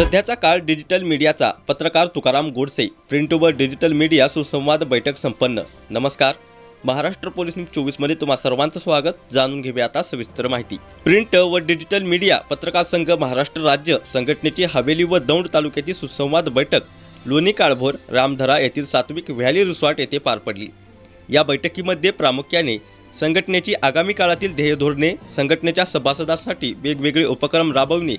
सध्याचा काळ डिजिटल मीडियाचा. पत्रकार तुकाराम गोडसे प्रिंट व डिजिटल मीडिया सुसंवाद बैठक संपन्न. नमस्कार. महाराष्ट्र पोलीस न्यूज चोवीसमध्ये तुम्हा सर्वांचं स्वागत. जाणून घेऊया आता सविस्तर माहिती. प्रिंट व डिजिटल मीडिया पत्रकार संघ महाराष्ट्र राज्य संघटनेची हवेली व दौंड तालुक्याची सुसंवाद बैठक लोणी काळभोर रामधरा येथील सात्विक व्हॅली रिसॉर्ट येथे पार पडली. या बैठकीमध्ये प्रामुख्याने संघटनेची आगामी काळातील ध्येय धोरणे संघटनेच्या सभासदांसाठी वेगवेगळे उपक्रम राबवणे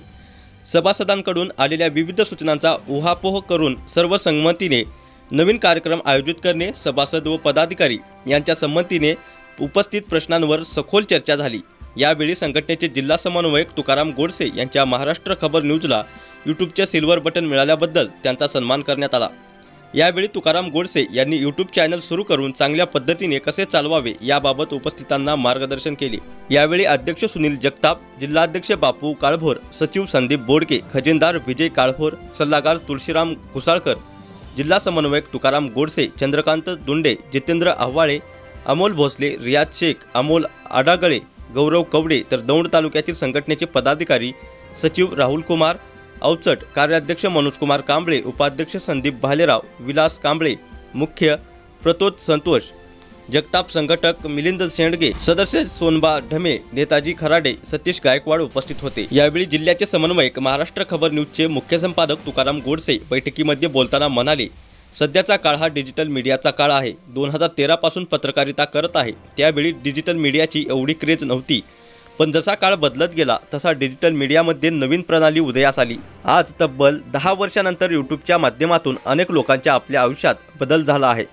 सभासदांकडून आलेल्या विविध सूचनांचा उहापोह करून सर्व संमतीने नवीन कार्यक्रम आयोजित करणे सभासद व पदाधिकारी यांच्या संमतीने उपस्थित प्रश्नांवर सखोल चर्चा झाली. यावेळी संघटनेचे जिल्हा समन्वयक तुकाराम गोडसे यांच्या महाराष्ट्र खबर न्यूजला यूट्यूबचे सिल्वर बटन मिळाल्याबद्दल त्यांचा सन्मान करण्यात आला. यावेळी तुकाराम गोडसे यांनी यूट्यूब चॅनल सुरू करून चांगल्या पद्धतीने कसे चालवावे याबाबत उपस्थितांना मार्गदर्शन केले. यावेळी अध्यक्ष सुनील जगताप जिल्हाध्यक्ष बापू काळभोर सचिव संदीप बोडके खजिनदार विजय काळभोर सल्लागार तुळशीराम घुसाळकर जिल्हा समन्वयक तुकाराम गोडसे चंद्रकांत दुंडे जितेंद्र आव्हाळे अमोल भोसले रियाज शेख अमोल आडागळे गौरव कवडे तर दौंड तालुक्यातील संघटनेचे पदाधिकारी सचिव राहुल कुमार अवचट कार्याध्यक्ष मनोजकुमार कांबळे उपाध्यक्ष संदीप भालेराव विलास कांबळे मुख्य प्रतोद संतोष जगताप संघटक मिलिंद शेंडगे सदस्य सोनबा ढमे नेताजी खराडे सतीश गायकवाड उपस्थित होते. यावेळी जिल्ह्याचे समन्वयक महाराष्ट्र खबर न्यूजचे मुख्य संपादक तुकाराम गोडसे बैठकीमध्ये बोलताना म्हणाले सध्याचा काळ हा डिजिटल मीडियाचा काळ आहे. दोन हजार तेरापासून पत्रकारिता करत आहे. त्यावेळी डिजिटल मीडियाची एवढी क्रेज नव्हती. पण जसा काळ बदलत गेला तसा डिजिटल मीडियामध्ये नवीन प्रणाली उदयास आली. आज तब्बल दहा वर्षानंतर यूट्यूबच्या माध्यमातून अनेक लोकांच्या आपल्या आयुष्यात बदल झाला आहे.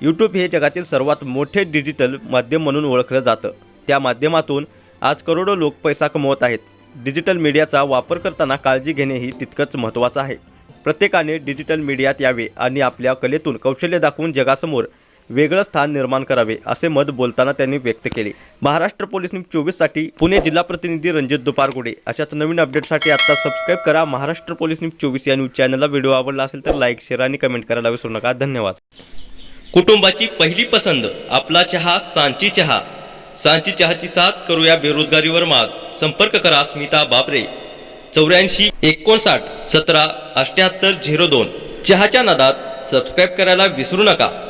यूट्यूब हे जगातील सर्वात मोठे डिजिटल माध्यम म्हणून ओळखलं जातं. त्या माध्यमातून आज करोडो लोक पैसा कमवत आहेत. डिजिटल मीडियाचा वापर करताना काळजी घेणेही तितकंच महत्त्वाचं आहे. प्रत्येकाने डिजिटल मीडियात यावे आणि आपल्या कलेतून कौशल्य दाखवून जगासमोर वेगळं स्थान निर्माण करावे असे मत बोलताना त्यांनी व्यक्त केले. महाराष्ट्र पोलीस न्यूज चोवीससाठी पुणे जिल्हा प्रतिनिधी रणजित दुपारगुडे. अशाच नवीन अपडेटसाठी आत्ता सबस्क्राईब करा. महाराष्ट्र पोलीस न्यूज चोवीस या न्यूज चॅनलला व्हिडिओ आवडला असेल तर लाईक शेअर आणि कमेंट करायला विसरू नका. धन्यवाद. कुटुंबाची पहिली पसंत आपला चहा सांची चहा. सांची चहाची साथ करूया बेरोजगारीवर मात. संपर्क करा स्मिता बाबरे. चौऱ्याऐंशी एकोणसाठ सतरा अठ्याहत्तर झिरो दोन. चहाच्या नादात सबस्क्राईब करायला विसरू नका.